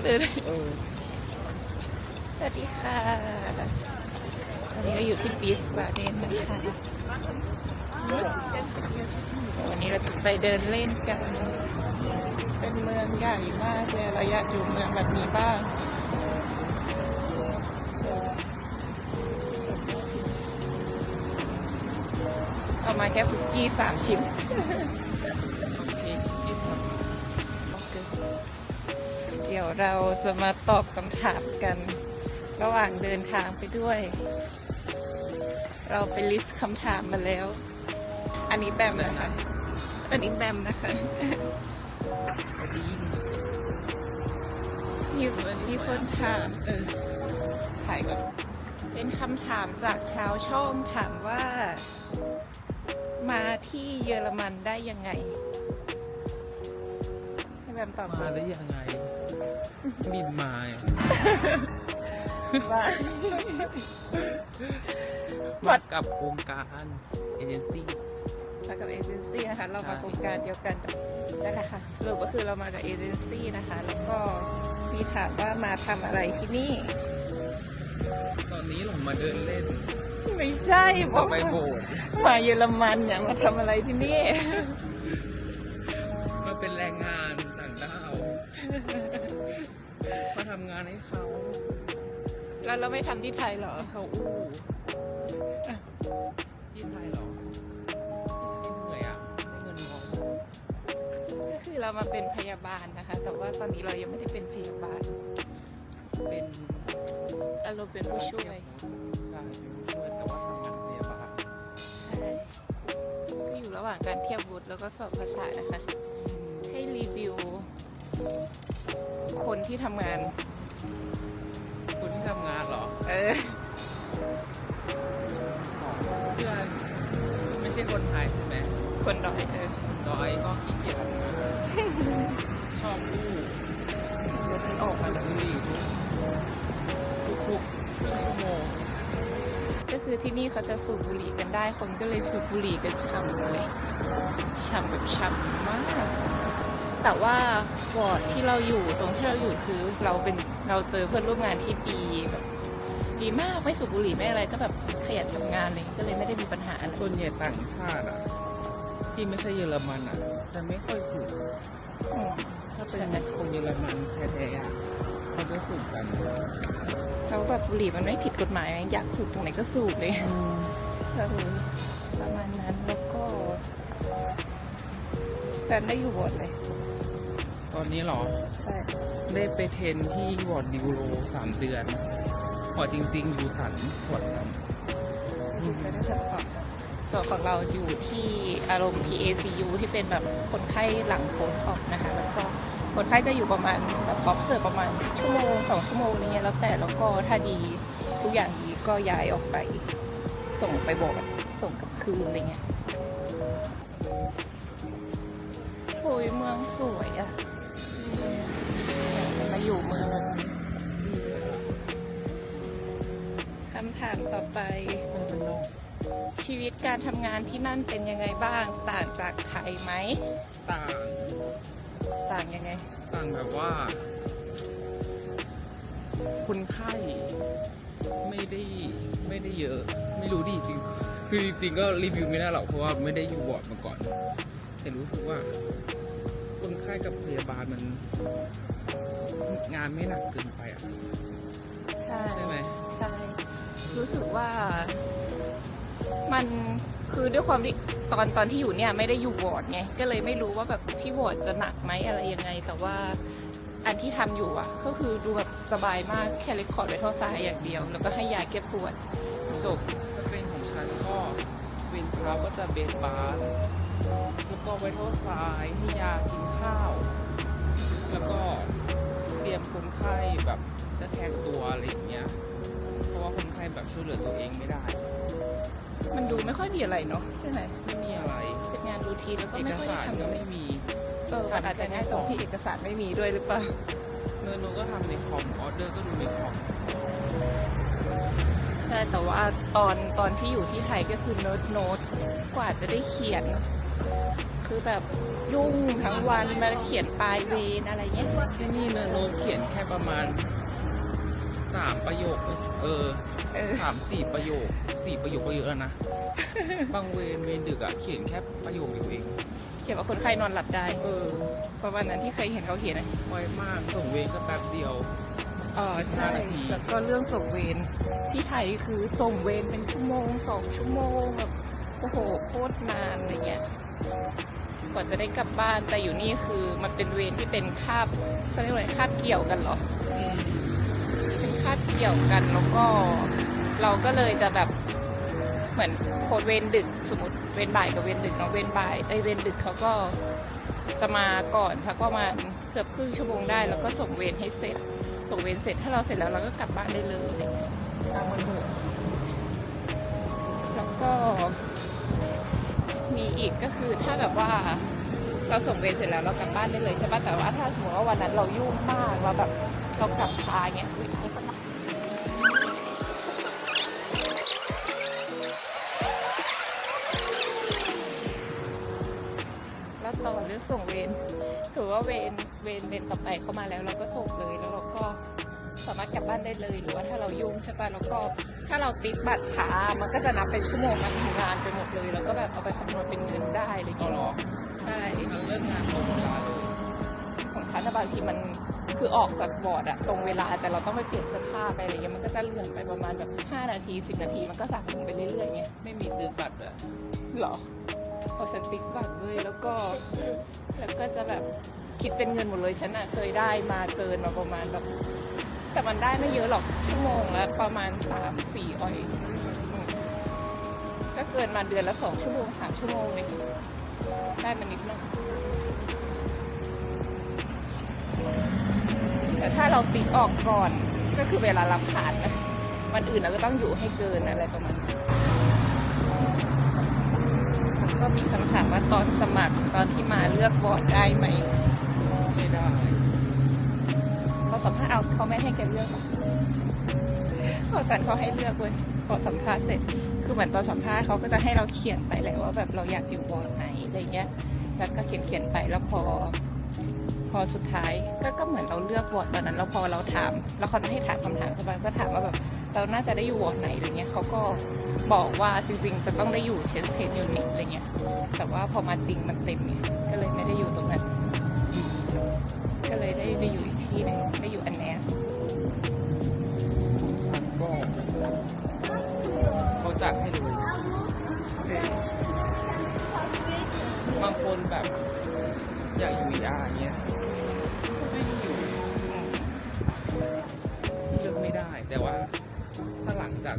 ก็เดินก็เดินเออสวัสดีค่ะ ตอนนี้เราอยู่ที่บีสบาเดนนะคะวันนี้เราจะไปเดินเล่นกัน เป็นเมืองใหญ่มากเลยเราอยากอยู่เมืองแบบนี้บ้างเอามาแค่คุกกี้สามชิ้น เดี๋ยวเราจะมาตอบคำถามกัน ระหว่างเดินทางไปด้วย เราไปลิสต์คำถามมาแล้ว อันนี้แบมนะคะ อันนี้แบมนะคะดีมีมีคนถามเออถ่ายก่อนเป็นคำถามจากชาวช่องถามว่า มาที่เยอรมันได้ยังไง แบมตอบมาได้ยังไง บินมาอะว่ามากับโครงการเอเจนซี่มากับเอเจนซี่นะคะ เรามาโครงการเดียวกันนั่นแหละค่ะสรุปก็คือเรามากับเอเจนซี่นะคะ แล้วก็มีถามว่ามาทำอะไรที่นี่ ตอนนี้หลงมาเดินเล่น ไม่ใช่บอกไปโบสถ์มาเยอรมันเนี่ยมาทำอะไรที่นี่ เป็นแรงงานต่างด้าวมาทำงานให้เขา แล้วเราไม่ทำที่ไทยเหรอเขาอู้ที่ไทยเหรอที่ไทยเหนื่อยอะได้เงินน้อยก็คือเรามาเป็นพยาบาลนะคะ แต่ว่าตอนนี้เรายังไม่ได้เป็นพยาบาล เป็นอารมณ์เป็นผู้ช่วย ใช่เป็นผู้ช่วยแต่ว่าทำงานพยาบาลใช่ก็อยู่ระหว่างการเทียบวุฒิแล้วก็สอบภาษานะคะ ให้รีวิว คนที่ทำงาน คนที่ทำงานเหรอเออเพื่อนไม่ใช่คนไทยใช่ไหมคนดอยเออดอยก็ขี้เกียจทำงานชอบอู้รถมันออกมาแล้วบุหรี่ทุกๆครึ่งชั่วโมงก็คือที่นี่เขาจะสูบบุหรี่กันได้คนก็เลยสูบบุหรี่กันฉ่ำเลยฉ่ำแบบฉ่ำมาก แต่ว่าวอร์ดที่เราอยู่ตรงที่เราอยู่คือเราเป็นเราเจอเพื่อนร่วมงานที่ดีแบบดีมากไม่สูบบุหรี่ไม่อะไรก็แบบขยันทำงานเลยก็เลยไม่ได้มีปัญหาอะไรส่วนใหญ่ต่างชาติอะ ที่ไม่ใช่เยอรมันอะจะไม่ค่อยสูบอืมถ้าเป็นคนเยอรมันแท้ๆอะเขาจะสูบกันเขาแบบบุหรี่มันไม่ผิดกฎหมายไงอยากสูบตรงไหนก็สูบเลยเออประมาณนั้นแล้วก็แฟนได้อยู่วอร์ดเลย ตอนนี้เหรอ ใช่ ได้ไปเทรนที่วอร์ดดิวโรสามเดือนพอจริง ๆ อยู่สันวอร์ดสันจะได้ทำต่อส่วนของเราอยู่ที่อารมณ์ PACU ที่เป็นแบบคนไข้หลังโพสต์ออกนะคะ แล้วก็คนไข้จะอยู่ประมาณแบบบ็อกเซอร์ประมาณชั่วโมงสองชั่วโมงอะไรเงี้ยแล้วแต่แล้วก็ถ้าดีทุกอย่างดีก็ย้ายออกไป ส่งไปบอร์ดส่งกลับคืนอะไรเงี้ยโอ้ยเมืองสวยอะอยากจะมา อยู่เมืองแบบนี้คำถามต่อไปไปเป็นนอกชีวิตการทำงานที่นั่นเป็นยังไงบ้างต่างจากไทยไหม ต่าง ต่างยังไง ต่างแบบว่า คนไข้ไม่ได้ไม่ได้เยอะ ไม่รู้ดิจริง คือจริงๆก็รีวิวไม่ได้หรอกเพราะว่าไม่ได้อยู่วอร์ดมาก่อน แต่รู้สึกว่าคนไข้กับพยาบาลมัน งานไม่หนักเกินไปอะใช่ใช่ไหมใช่รู้สึกว่ามันคือด้วยความที่ตอนตอนที่อยู่เนี่ยไม่ได้อยู่วอร์ดไงก็เลยไม่รู้ว่าแบบที่วอร์ดจะหนักไหมอะไรยังไง แต่ว่าอันที่ทำอยู่อะ ก็คือดูแบบสบายมากแค่เลคคอร์ดไว้เท่าซ้ายอย่างเดียว แล้วก็ให้ยาแก้ปวดจบถ้าเป็นของฉันก็เวนเช้าก็จะเบนบาร์แล้วก็ไวท์เท่าซ้ายให้ยากินข้าว แล้วก็ เตรียมคนไข้แบบจะแทงตัวอะไรอย่างเงี้ย เพราะว่าคนไข้แบบช่วยเหลือตัวเองไม่ได้ มันดูไม่ค่อยมีอะไรเนาะใช่ไหมไม่มีอะไร เป็นงานรูทีนแล้วก็เอไม่กค่อยสาได้รทำก็อะไรไม่มี เออมันอาจจะง่ายตรงที่เอกสารไม่มีด้วยหรือเปล่า เงินนูก็ทำในคอมออเดอร์ก็ดูในคอมใช่แต่ว่าตอนตอนที่อยู่ที่ไทยก็คือโน้ตโน้ตกว่าจะได้เขียน คือแบบยุ่งทั้งวันมาเขียนปลายเวรอะไรเงี้ยที่นี่เนอะโน้ตเขียนแค่ประมาณสามประโยคเองเออเออสามสี่ประโยคสี่ประโยคก็เยอะแล้วนะ บางเวรเวรดึกอะเขียนแค่ประโยคเดียวเอง เขียนว่าคนไข้นอนหลับได้เออประมาณนั้นที่เคยเห็นเขาเขียนนะไวมากส่งเวรก็แป๊บเดียว อ๋อใช่ห้านาทีแล้วก็เรื่องส่งเวรที่ไทยคือส่งเวรเป็นชั่วโมงสองชั่วโมงแบบโอ้โหโคตรนานอะไรเงี้ย กว่าจะได้กลับบ้านแต่อยู่นี่คือมันเป็นเวรที่เป็นคาบเขาเรียกว่าคาบเกี่ยวกันเหรอเป็นคาบเกี่ยวกันแล้วก็ เราก็เลยจะแบบเหมือนโคดเวรดึกสมมติเวรบ่ายกับเวรดึกเนาะเวรบ่ายไอเวรดึกเขาก็จะมาก่อนสักประมาณเกือบครึ่งชั่วโมงได้ แล้วก็ส่งเวรให้เสร็จ ส่งเวรเสร็จถ้าเราเสร็จแล้วเราก็กลับบ้านได้เลยตามวันเถอ อีกก็คือถ้าแบบว่าเราส่งเวรเสร็จแล้วเรากลับบ้านได้เลยใช่ปะแต่ว่าถ้าสมมติว่าวันนั้นเรายุ่งมากเราแบบเรากลับช้าเงี้ยแล้วต่อเรื่องส่งเวรถือว่าเวรเวรเวรต่อไปเข้ามาแล้ว เราก็ส่งเลยแล้วเราก็ามารถกลับบ้านได้เลยหรือว่าถ้าเรายุ่งใช่ปะแล้วก็ถ้าเราติ๊กบัตรช้ามันก็จะนับเป็นชั่วโมงการทำงานไปหมดเลย แล้วก็แบบเอาไปคำนวณเป็นเงินได้อะไรอย่างเอาเงี้ยเหรอใช่ฉันเลิกงานตรงเวลาเลยของฉันนะบางทีมันคือออกจากบอร์ดอะตรงเวลาแต่เราต้องไปเปลี่ยนเสื้อผ้าไปอะไรเงี้ยมันก็จะเลื่อนไปประมาณแบบ5นาที 10 นาทีมันก็สะสมไปเรื่อยๆไงไม่มีตื้อบัตรอะหรอพอฉันติ๊กบัตรเลยแล้วก็แล้วก็จะแบบคิดเป็นเงินหมดเลยฉันอะเคยได้มาเกินมาประมาณแบบ แต่มันได้ไม่เยอะหรอกชั่วโมงละประมาณสามสี่ออยก็เกินมาเดือนละสองชั่วโมงสามชั่วโมงเลยได้มานิดนึงแต่ถ้าเราติ๊กออกก่อนก็คือเวลารับผ่านนะวันอื่นเราก็ต้องอยู่ให้เกินอะไรประมาณนั้ก็มีคำถามว่าตอนสมัครตอนที่มาเลือกบอร์ดได้ไหมไม่ได้ สัมภาษณ์เอาเขาไม่ให้แกเลือกพอฉันเขาให้เลือกเว้ยพอสัมภาษณ์เสร็จ คือเหมือนตอนสัมภาษณ์เขาก็จะให้เราเขียนไปแหละว่าแบบเราอยากอยู่บอร์ดไหนอะไรเงี้ย แล้วก็เขียนเขียนไปแล้วพอ พอสุดท้ายก็ก็เหมือนเราเลือกวอร์ดตอนนั้น แล้วพอเราถาม แล้วเขาจะให้ถามคำถามสบายก็ถามว่าแบบเราน่าจะได้อยู่วอร์ดไหนอะไรเงี้ยเขาก็บอกว่าจริงๆจะต้องได้อยู่เชสเพนยูนิตอะไรเงี้ย แต่ว่าพอมาจริงมันเต็มไงก็เลยไม่ได้อยู่ตรงนั้น ก็เลยได้ไปอยู่ ที่หนึ่งได้อยู่อันเนสก็เขาจัดให้เลยบางคนแบบ อยากอยู่ VR เงี้ยไม่ได้อยู่เลือกไม่ได้แต่ว่าถ้าหลังจาก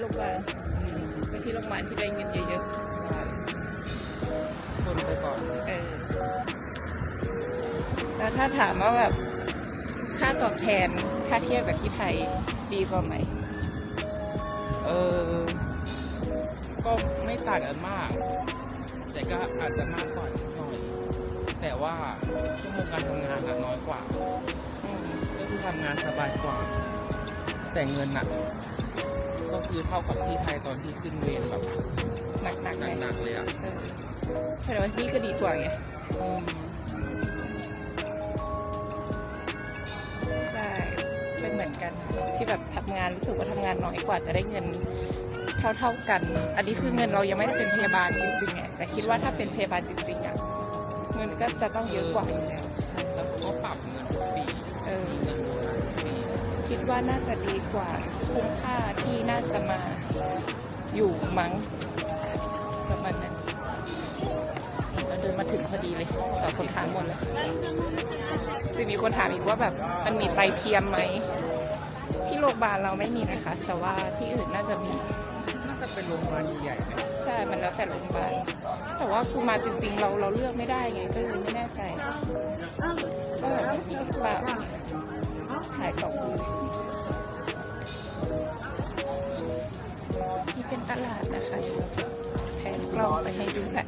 โรงพยาบาลไปที่โรงพยาบาลที่ได้เงินเยอะคนไปก่อนๆเออแล้วถ้าถามว่าแบบค่าตอบแทนค่าเทียบกับที่ไทยดีกว่าไหม เออ ก็ไม่ต่างกันมาก แต่ก็อาจจะมากกว่านิดหน่อย แต่ว่าชั่วโมงการทำงานอะน้อยกว่าอืมก็คือทำงานสบายกว่า แต่เงินน่ะ ก็คือเท่ากับที่ไทยตอนที่ขึ้นเวรแบบหนักหนักๆไหมหนักๆเลยอะเออแต่ว่านี่ก็ดีกว่าไงใช่เป็นเหมือนกันที่แบบทำงานรู้สึกว่าทำงานน้อยกว่าจะได้เงินเท่าเท่าๆกัน อันนี้คือเงินเรายังไม่ได้เป็นพยาบาลจริงๆไงแต่คิดว่าถ้าเป็นพยาบาลจริงๆอะเงินก็จะต้องเยอะกว่าอยู่แล้วใช่แล้วเขาก็ปรับเงินทุกปีเออ มีเงินโบนัสทุกปี คิดว่าน่าจะดีกว่าคุ้มค่าที่น่าจะมาอยู่มั้งประมาณนั้นเราเดินมาถึงพอดีเลยตอบคนถามหมดแล้วจะมีคนถามอีกว่าแบบมันมีไตเทียมไหมที่โรงพยาบาลเราไม่มีนะคะ แต่ว่าที่อื่นน่าจะมีน่าจะเป็นโรงพยาบาลใหญ่ๆไหมใช่ มันแล้วแต่โรงพยาบาลแต่ว่าคือมาจริงๆ เราเราเลือกไม่ได้ไงก็เลยไม่แน่ใจก็แบบถ่ายสองมือ นี่เป็นตลาดนะคะแทนกล้องไปให้ดูแหละ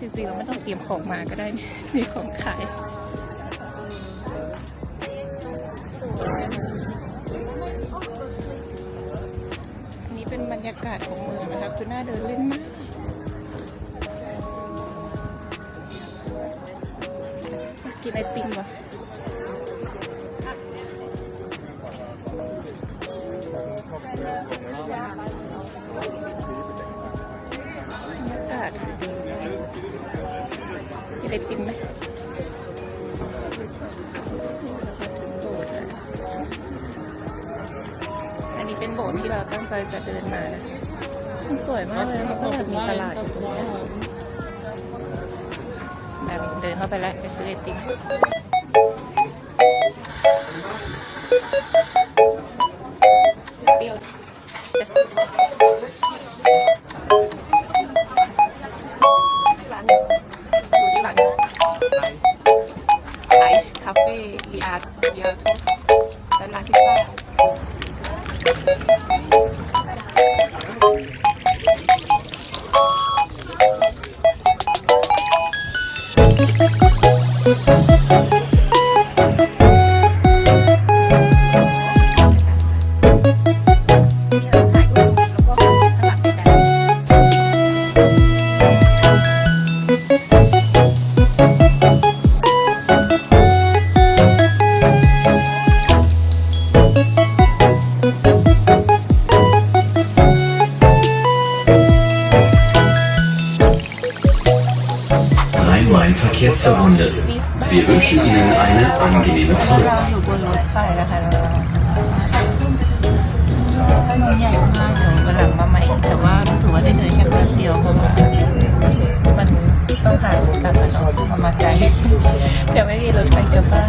จริงๆเราไม่ต้องเตรียมของมาก็ได้มีของขายอันนี้เป็นบรรยากาศของเมืองนะคะ คือน่าเดินเล่นมากกินไอติมวะ กาศดีกินไอติมไหมอันนี้เป็นโบสถ์ที่เราตั้งใจจะเดินมานะมันสวยมากเลยแล้วก็แบบมีตลาดอยู่ตรงเนี้ยแบบเดินเข้าไปแล้วไปซื้อไอติม บิสบ้า Wir wünschen Ihnen eine angenehme Fahrt. อยู่บนรถไฟแล้วค่ะเรามันใหญ่มากเดี๋ยววันหลังมาใหม่ แต่ว่ารู้สึกว่าได้เดินแค่แป๊บเดียวเพราะว่ามันต้องการตัดมาเนออกมาไกลเดี๋ยวไม่มีรถไฟกลับบ้าน